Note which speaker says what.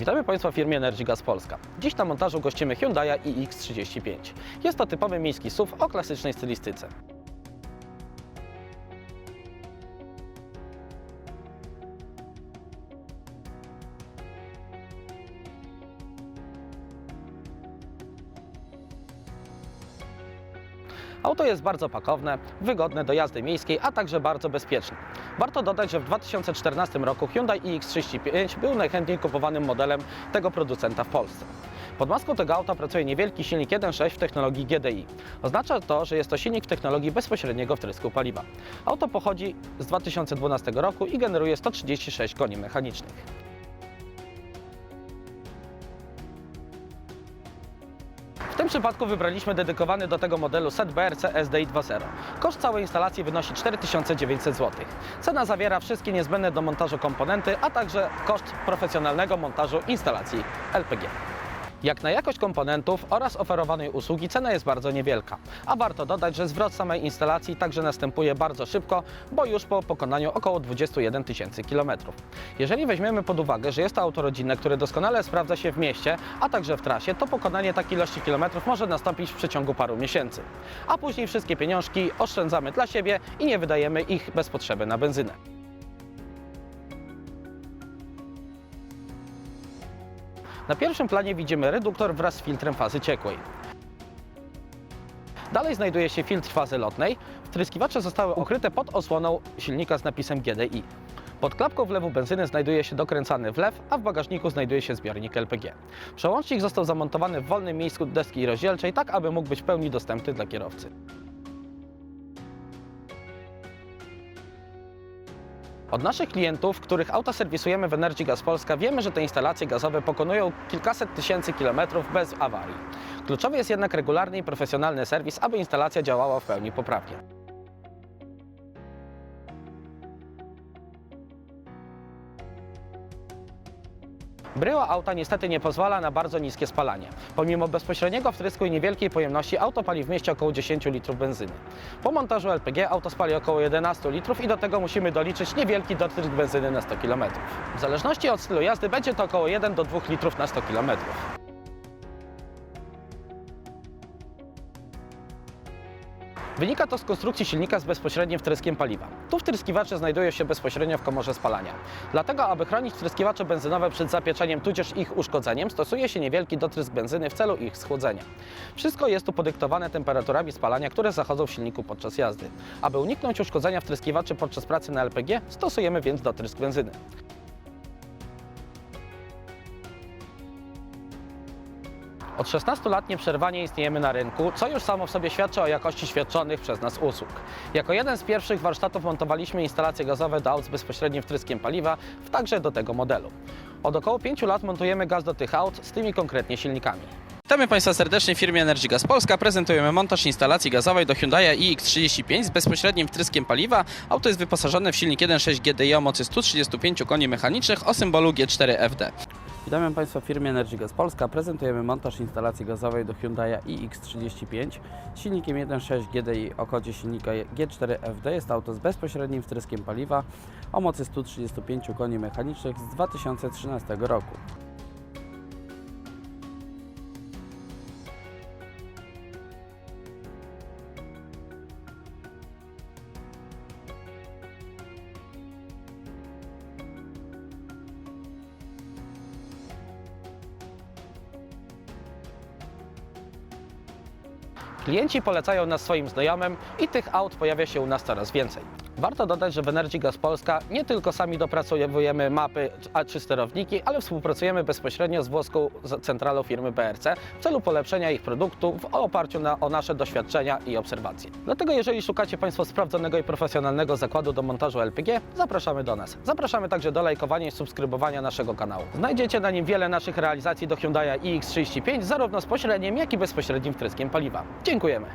Speaker 1: Witamy Państwa w firmie Energy Gas Polska. Dziś na montażu gościmy Hyundai iX35. Jest to typowy miejski SUV o klasycznej stylistyce. Auto jest bardzo pakowne, wygodne do jazdy miejskiej, a także bardzo bezpieczne. Warto dodać, że w 2014 roku Hyundai iX35 był najchętniej kupowanym modelem tego producenta w Polsce. Pod maską tego auta pracuje niewielki silnik 1.6 w technologii GDI. Oznacza to, że jest to silnik w technologii bezpośredniego wtrysku paliwa. Auto pochodzi z 2012 roku i generuje 136 koni mechanicznych. Przypadku wybraliśmy dedykowany do tego modelu set BRC SDI 2.0. Koszt całej instalacji wynosi 4900 zł. Cena zawiera wszystkie niezbędne do montażu komponenty, a także koszt profesjonalnego montażu instalacji LPG. Jak na jakość komponentów oraz oferowanej usługi cena jest bardzo niewielka, a warto dodać, że zwrot samej instalacji także następuje bardzo szybko, bo już po pokonaniu około 21 tysięcy kilometrów. Jeżeli weźmiemy pod uwagę, że jest to auto rodzinne, które doskonale sprawdza się w mieście, a także w trasie, to pokonanie takiej ilości kilometrów może nastąpić w przeciągu paru miesięcy. A później wszystkie pieniążki oszczędzamy dla siebie i nie wydajemy ich bez potrzeby na benzynę. Na pierwszym planie widzimy reduktor wraz z filtrem fazy ciekłej. Dalej znajduje się filtr fazy lotnej. Wtryskiwacze zostały ukryte pod osłoną silnika z napisem GDI. Pod klapką wlewu benzyny znajduje się dokręcany wlew, a w bagażniku znajduje się zbiornik LPG. Przełącznik został zamontowany w wolnym miejscu deski rozdzielczej, tak aby mógł być w pełni dostępny dla kierowcy. Od naszych klientów, których auta serwisujemy w Energy Gas Polska, wiemy, że te instalacje gazowe pokonują kilkaset tysięcy kilometrów bez awarii. Kluczowy jest jednak regularny i profesjonalny serwis, aby instalacja działała w pełni poprawnie. Bryła auta niestety nie pozwala na bardzo niskie spalanie. Pomimo bezpośredniego wtrysku i niewielkiej pojemności auto pali w mieście około 10 litrów benzyny. Po montażu LPG auto spali około 11 litrów i do tego musimy doliczyć niewielki dotrysk benzyny na 100 km. W zależności od stylu jazdy będzie to około 1 do 2 litrów na 100 km. Wynika to z konstrukcji silnika z bezpośrednim wtryskiem paliwa. Tu wtryskiwacze znajdują się bezpośrednio w komorze spalania. Dlatego, aby chronić wtryskiwacze benzynowe przed zapieczeniem tudzież ich uszkodzeniem, stosuje się niewielki dotrysk benzyny w celu ich schłodzenia. Wszystko jest tu podyktowane temperaturami spalania, które zachodzą w silniku podczas jazdy. Aby uniknąć uszkodzenia wtryskiwaczy podczas pracy na LPG, stosujemy więc dotrysk benzyny. Od 16 lat nieprzerwanie istniejemy na rynku, co już samo w sobie świadczy o jakości świadczonych przez nas usług. Jako jeden z pierwszych warsztatów montowaliśmy instalacje gazowe do aut z bezpośrednim wtryskiem paliwa, także do tego modelu. Od około 5 lat montujemy gaz do tych aut z tymi konkretnie silnikami. Witamy Państwa serdecznie w firmie Energy Gas Polska. Prezentujemy montaż instalacji gazowej do Hyundai iX35 z bezpośrednim wtryskiem paliwa. Auto jest wyposażone w silnik 1.6 GDI o mocy 135 koni mechanicznych o symbolu G4FD. Witamy Państwa w firmie Energy Gas Polska. Prezentujemy montaż instalacji gazowej do Hyundai iX35 z silnikiem 1.6 GDI o kodzie silnika G4FD. Jest to auto z bezpośrednim wtryskiem paliwa o mocy 135 koni mechanicznych z 2013 roku. Klienci polecają nas swoim znajomym i tych aut pojawia się u nas coraz więcej. Warto dodać, że w Energy Gas Polska nie tylko sami dopracowujemy mapy czy sterowniki, ale współpracujemy bezpośrednio z włoską centralą firmy BRC w celu polepszenia ich produktu w oparciu na, o nasze doświadczenia i obserwacje. Dlatego jeżeli szukacie Państwo sprawdzonego i profesjonalnego zakładu do montażu LPG, zapraszamy do nas. Zapraszamy także do lajkowania i subskrybowania naszego kanału. Znajdziecie na nim wiele naszych realizacji do Hyundai iX35, zarówno z pośrednim, jak i bezpośrednim wtryskiem paliwa. Dziękujemy.